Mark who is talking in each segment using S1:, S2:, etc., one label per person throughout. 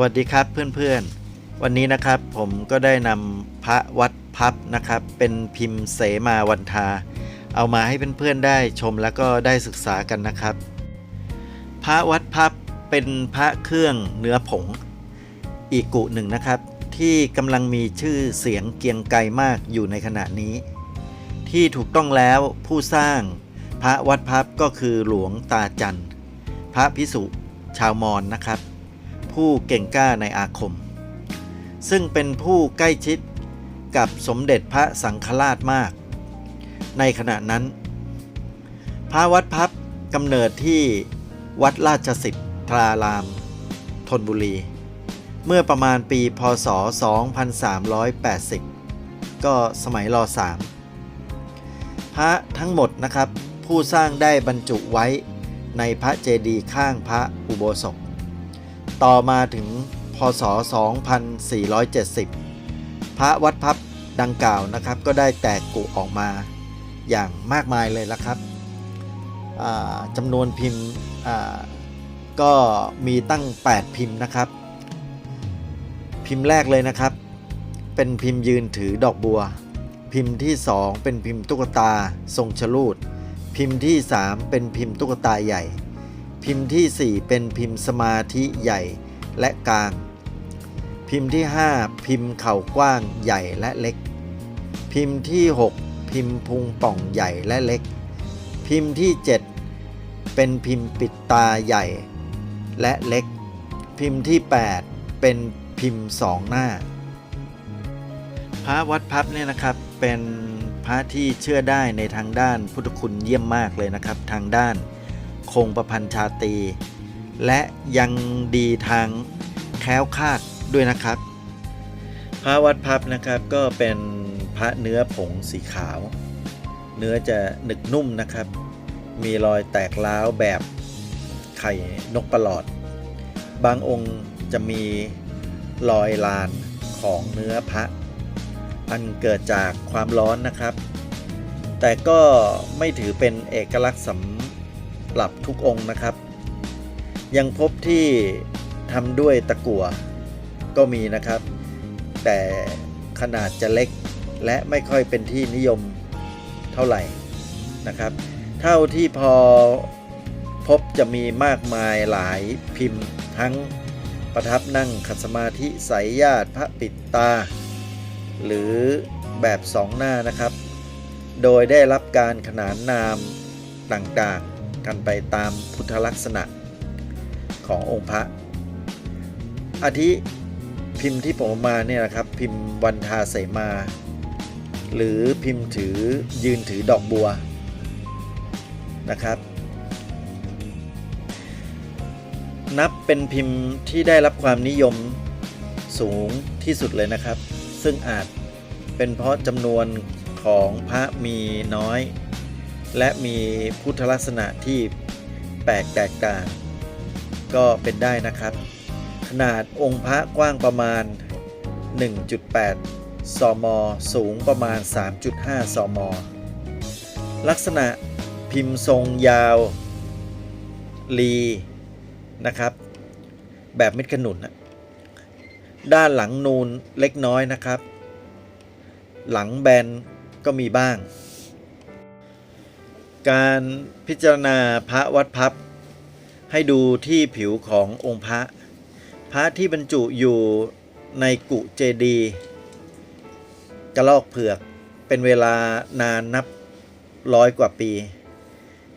S1: วัสดีครับเพื่อนๆ วันนี้นะครับผมก็ได้นำพระวัดพับนะครับ เป็นพิมพ์เสมาวันทา เอามาให้เพื่อนๆได้ชมแล้วก็ได้ศึกษากันนะครับ พระวัดพับเป็นพระเครื่องเนื้อผง อีกกุหนึ่งนะครับ ที่กำลังมีชื่อเสียงเกียงไกรมากอยู่ในขณะนี้ ที่ถูกต้องแล้วผู้สร้างพระวัดพับก็คือหลวงตาจันทร์พระพิสุชาวมอญนะครับ ผู้เก่งกล้าในอาคม ซึ่งเป็นผู้ใกล้ชิดกับสมเด็จพระสังฆราชมาก ในขณะนั้น พระวัดพับกำเนิดที่วัดราชสิทธารามธนบุรี เมื่อประมาณปีพศ 2380 ก็สมัยร3พระทั้งหมดนะครับ ผู้สร้างได้บรรจุไว้ในพระเจดีย์ข้างพระอุโบสถ ต่อมาถึงพศ 2470 พระวัดพับดังกล่าวนะครับ ก็ได้แตกกุออกมาอย่างมากมายเลยละครับจำนวนพิมพ์ก็มีตั้ง 8 พิมพ์นะครับ พิมพ์แรกเลยนะครับ เป็นพิมพ์ยืนถือดอกบัว พิมพ์ที่ 2 เป็นพิมพ์ตุ๊กตาทรงชลูด พิมพ์ที่ 3 เป็นพิมพ์ตุ๊กตาใหญ่ พิมพ์ที่ 4 เป็นพิมพ์สมาธิใหญ่และกลาง พิมพ์ที่ 5 พิมพ์เข่ากว้างใหญ่และเล็ก พิมพ์ที่ 6 พิมพ์พุงป่องใหญ่และเล็ก พิมพ์ที่ 7 เป็นพิมพ์ปิดตาใหญ่และเล็ก พิมพ์ที่ 8 เป็นพิมพ์สองหน้า พระวัดพับเนี่ยนะครับเป็นพระที่เชื่อได้ในทางด้านพุทธคุณเยี่ยมมากเลยนะครับ ทางด้าน คงประพันธ์ชาตี และยังดีทางแคล้วคาดด้วยนะครับ พระวัดพับนะครับก็เป็นพระเนื้อผงสีขาว เนื้อจะหนึกนุ่มนะครับ มีรอยแตกร้าวแบบไข่นกประหลอด บางองค์จะมีรอยลานของเนื้อพระอันเกิดจากความร้อนนะครับ แต่ก็ไม่ถือเป็นเอกลักษณ์สำ หรับทุกองค์นะครับ ยังพบที่ทำด้วยตะกั่วก็มีนะครับ แต่ขนาดจะเล็กและไม่ค่อยเป็นที่นิยมเท่าไหร่นะครับ เท่าที่พอพบจะมีมากมายหลายพิมพ์ทั้งประทับนั่งขัดสมาธิสายญาติพระปิดตา หรือแบบสองหน้านะครับ โดยได้รับการขนานนามต่างๆ กันไปตามพุทธลักษณะขององค์พระอาทิพิมพ์ที่ผมมาเนี่ยนะครับพิมพ์วันทาเสมา หรือพิมพ์ถือยืนถือดอกบัวนะครับ นับเป็นพิมพ์ที่ได้รับความนิยมสูงที่สุดเลยนะครับ ซึ่งอาจเป็นเพราะจำนวนของพระมีน้อย และมีพุทธลักษณะที่แปลกแตกต่าง ก็เป็นได้นะครับ ขนาดองค์พระกว้างประมาณ 1.8ซมสูงประมาณ 3.5ซมลักษณะพิมพ์ทรงยาวลีนะครับ แบบเม็ดขนุนนะด้านหลังนูนเล็กน้อยนะครับ หลังแบนก็มีบ้าง การพิจารณาพระวัดพับ ให้ดูที่ผิวขององค์พระ พระที่บรรจุอยู่ในกุเจดีกระลอกเผือกเป็นเวลานานนับร้อยกว่าปี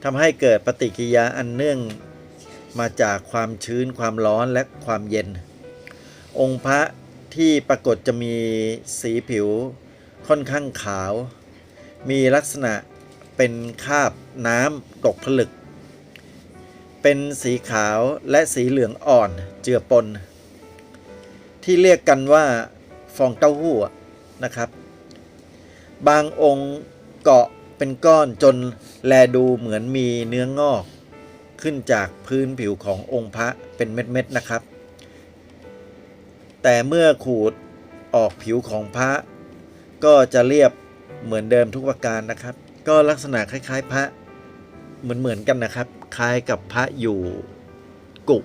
S1: ทำให้เกิดปฏิกิริยาอันเนื่องมาจากความชื้นความร้อนและความเย็น องค์พระที่ปรากฏจะมีสีผิวค่อนข้างขาว มีลักษณะ เป็นคราบน้ำตกผลึก เป็นสีขาวและสีเหลืองอ่อนเจือปน ที่เรียกกันว่าฟองเต้าหู้นะครับ บางองค์เกาะเป็นก้อนจนแลดูเหมือนมีเนื้องอกขึ้นจากพื้นผิวขององค์พระเป็นเม็ดๆนะครับ แต่เมื่อขูดออกผิวของพระ ก็จะเรียบเหมือนเดิมทุกประการนะครับ ก็ลักษณะคล้าย ๆ พระเหมือนๆกันนะครับ คล้ายกับพระอยู่กุ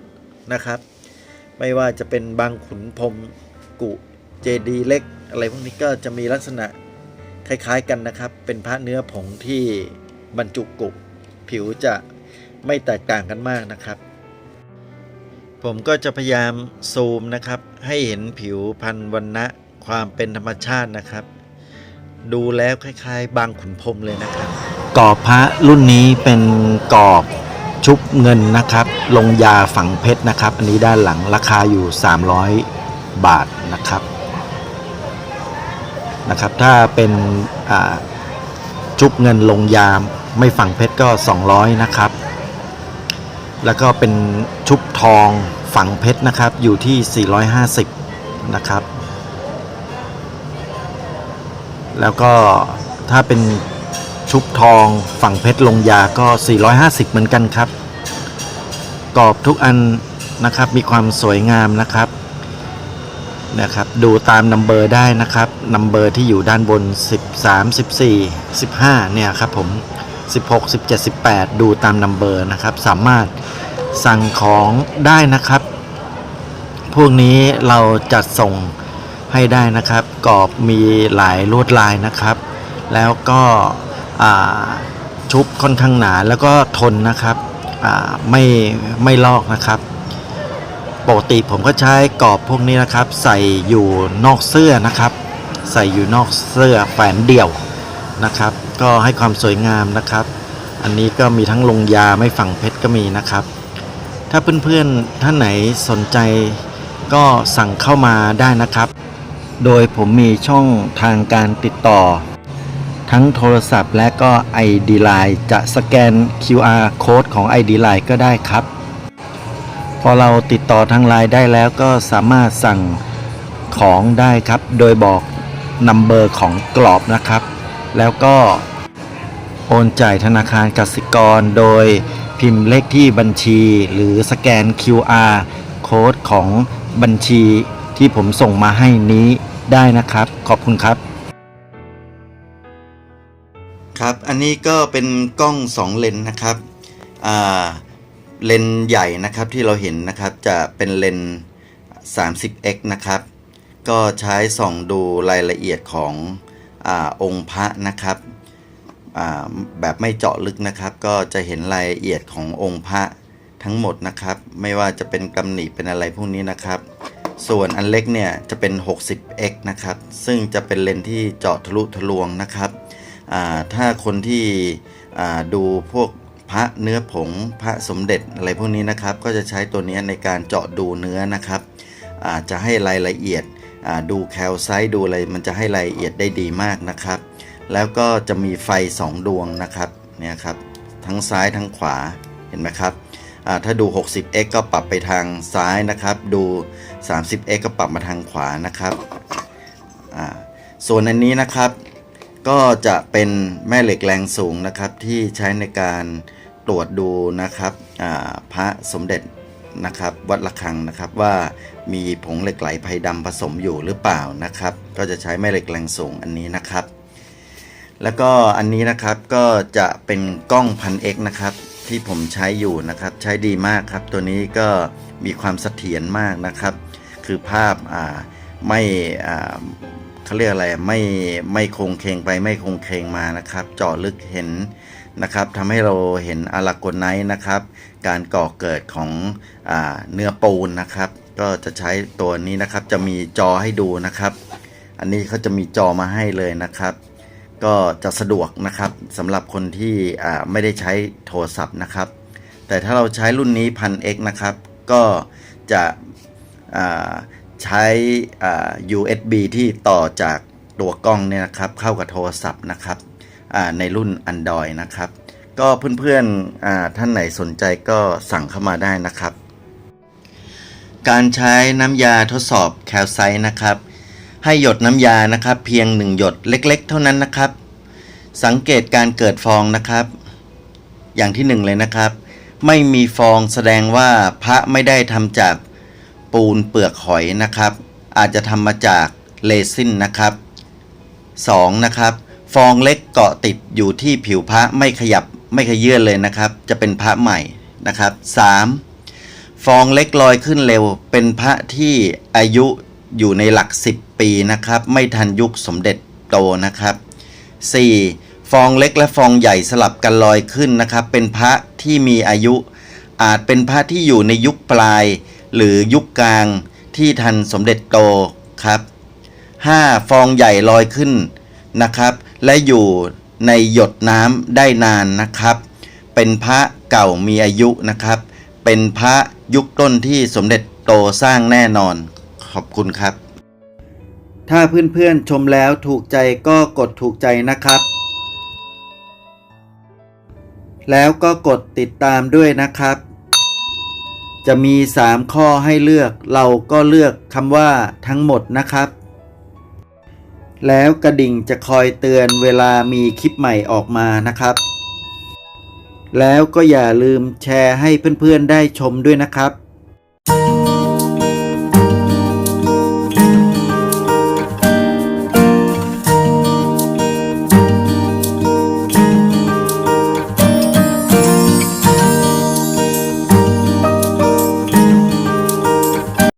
S1: นะครับ ไม่ว่าจะเป็นบางขุนพรมกุเจดีเล็ก อะไรพวกนี้ก็จะมีลักษณะคล้าย ๆ กันนะครับ เป็นพระเนื้อผงที่บรรจุกุผิวจะไม่แตกต่างกันมากนะครับ ผมก็จะพยายามซูมนะครับ ให้เห็นผิวพันธุ์วันนะความเป็นธรรมชาตินะครับ ดูแล้วคล้าย ๆ บางขุนพรมเลยนะครับกรอบพระรุ่นนี้เป็นกรอบชุบเงินนะครับ ลงยาฝังเพชรนะครับ อันนี้ด้านหลังราคาอยู่ 300 บาทนะครับนะครับ ถ้าเป็นชุบเงินลงยาไม่ฝังเพชรก็ 200 นะครับ แล้วก็เป็นชุบทองฝังเพชรนะครับอยู่ที่ 450 นะครับ แล้วก็ถ้าเป็นชุบทองฝั่งเพชรลงยาก็ 450 เหมือนกันครับ กรอบทุกอันนะครับมีความสวยงามนะครับนะครับ ดูตามนัมเบอร์ได้นะครับนัมเบอร์ที่อยู่ด้านบน 13 14 15 เนี่ยครับผม 16 17 18 ดูตามนัมเบอร์นะครับ สามารถสั่งของได้นะครับ พวกนี้เราจัดส่ง ให้ได้นะครับกรอบมีหลายลวดลายนะครับ แล้วก็ชุบค่อนข้างหนาแล้วก็ทนนะครับไม่ไม่ลอกนะครับ ปกติผมก็ใช้กรอบพวกนี้นะครับ ใส่อยู่นอกเสื้อนะครับ ใส่อยู่นอกเสื้อแฝนเดี่ยวนะครับ ก็ให้ความสวยงามนะครับ อันนี้ก็มีทั้งลงยาไม่ฝังเพชรก็มีนะครับ ถ้าเพื่อนๆท่านไหนสนใจก็สั่งเข้ามาได้นะครับ โดยผมมีช่องทางการติดต่อ ทั้งโทรศัพท์และก็ ID Line จะสแกน QR Code ของ ID Line ก็ได้ครับ พอเราติดต่อทางไลน์ได้แล้วก็สามารถสั่งของได้ครับ โดยบอกนัมเบอร์ของกรอบนะครับ แล้วก็โอนจ่ายธนาคารกสิกร โดยพิมพ์เลขที่บัญชีหรือสแกน QR โค้ดของบัญชีที่ผมส่งมาให้นี้ ได้นะครับ ขอบคุณครับ ครับอันนี้ก็เป็นกล้อง 2 เลนนะครับเลนใหญ่นะครับที่เราเห็นนะครับจะเป็นเลนส์ 30x นะครับ ก็ใช้ส่องดูรายละเอียดของอองค์พระนะครับแบบไม่เจาะลึกนะครับ ก็จะเห็นรายละเอียดขององค์พระทั้งหมดนะครับ ไม่ว่าจะเป็นกำหนิเป็นอะไรพวกนี้นะครับ ส่วนอันเล็กเนี่ยจะเป็น 60x นะครับ ซึ่งจะเป็นเลนส์ที่เจาะทะลุทะลวงนะครับ ถ้าคนที่ดูพวกพระเนื้อผงพระสมเด็จอะไรพวกนี้นะครับ ก็จะใช้ตัวนี้ในการเจาะดูเนื้อนะครับ จะให้รายละเอียดดูแคลไซต์ดูอะไรมันจะให้รายละเอียดได้ดีมากนะครับ แล้วก็จะมีไฟ 2 ดวงนะครับเนี่ยครับทั้งซ้ายทั้งขวาเห็นไหมครับ ถ้าดู 60x ก็ปรับไปทางซ้ายนะครับ ดู 30x ก็ปรับมาทางขวานะครับส่วนอันนี้นะครับ ก็จะเป็นแม่เหล็กแรงสูงนะครับ ที่ใช้ในการตรวจดูนะครับพระสมเด็จนะครับ วัดระฆังนะครับว่ามีผงเหล็กไหลไพดำผสมอยู่หรือเปล่านะครับ ก็จะใช้แม่เหล็กแรงสูงอันนี้นะครับ แล้วก็อันนี้นะครับก็จะเป็นกล้องพันเอกนะครับ ที่ผมใช้อยู่นะครับ ใช้ดีมากครับ ตัวนี้ก็มีความเสถียรมากนะครับ คือภาพอ่าไม่อ่าเขาเรียกอะไรไม่ไม่คงเคงไปไม่คงเคงมานะครับเจาะลึกเห็นนะครับทำให้เราเห็นอาราโกไนท์นะครับ การก่อเกิดของอาเนื้อปูนนะครับ ก็จะใช้ตัวนี้นะครับจะมีจอให้ดูนะครับ อันนี้เขาจะมีจอมาให้เลยนะครับ ก็จะสะดวกนะครับสำหรับคนที่ไม่ได้ใช้โทรศัพท์นะครับ แต่ถ้าเราใช้รุ่นนี้ 1000x นะครับ ก็จะใช้ USB ที่ต่อจากตัวกล้องเนี่ยนะครับ เข้ากับโทรศัพท์นะครับในรุ่น Android นะครับ ก็เพื่อนๆท่านไหนสนใจก็สั่งเข้ามาได้นะครับ การใช้น้ำยาทดสอบแคลไซต์นะครับ ให้หยดน้ำยานะครับ เพียง1หยดเล็ก ๆ เท่านั้นนะครับ สังเกตการเกิดฟองนะครับ อย่างที่หนึ่งเลยนะครับ ไม่มีฟองแสดงว่าพระไม่ได้ทำจากปูนเปลือกหอยนะครับ อาจจะทำมาจากเรซินนะครับ 2. นะครับ ฟองเล็กเกาะติดอยู่ที่ผิวพระไม่ขยับไม่ขยื่นเลยนะครับ จะเป็นพระใหม่นะครับ 3.
S2: ฟองเล็กลอยขึ้นเร็ว เป็นพระที่อายุอยู่ในหลัก 10 ปีนะครับ ไม่ทันยุคสมเด็จโตนะครับ 4. ฟองเล็กและฟองใหญ่สลับกันลอยขึ้นนะครับ เป็นพระที่มีอายุ อาจเป็นพระที่อยู่ในยุคปลาย หรือยุคกลางที่ทันสมเด็จโตครับ 5. ฟองใหญ่ลอยขึ้นนะครับ และอยู่ในหยดน้ำได้นานนะครับ เป็นพระเก่ามีอายุนะครับ เป็นพระยุคต้นที่สมเด็จโตสร้างแน่นอน ขอบคุณครับ
S1: ถ้าเพื่อนๆชมแล้วถูกใจก็กดถูกใจนะครับ แล้วก็กดติดตามด้วยนะครับ จะมี 3 ข้อให้เลือก เราก็เลือกคำว่าทั้งหมดนะครับ แล้วกระดิ่งจะคอยเตือนเวลามีคลิปใหม่ออกมานะครับ แล้วก็อย่าลืมแชร์ให้เพื่อนๆได้ชมด้วยนะครับ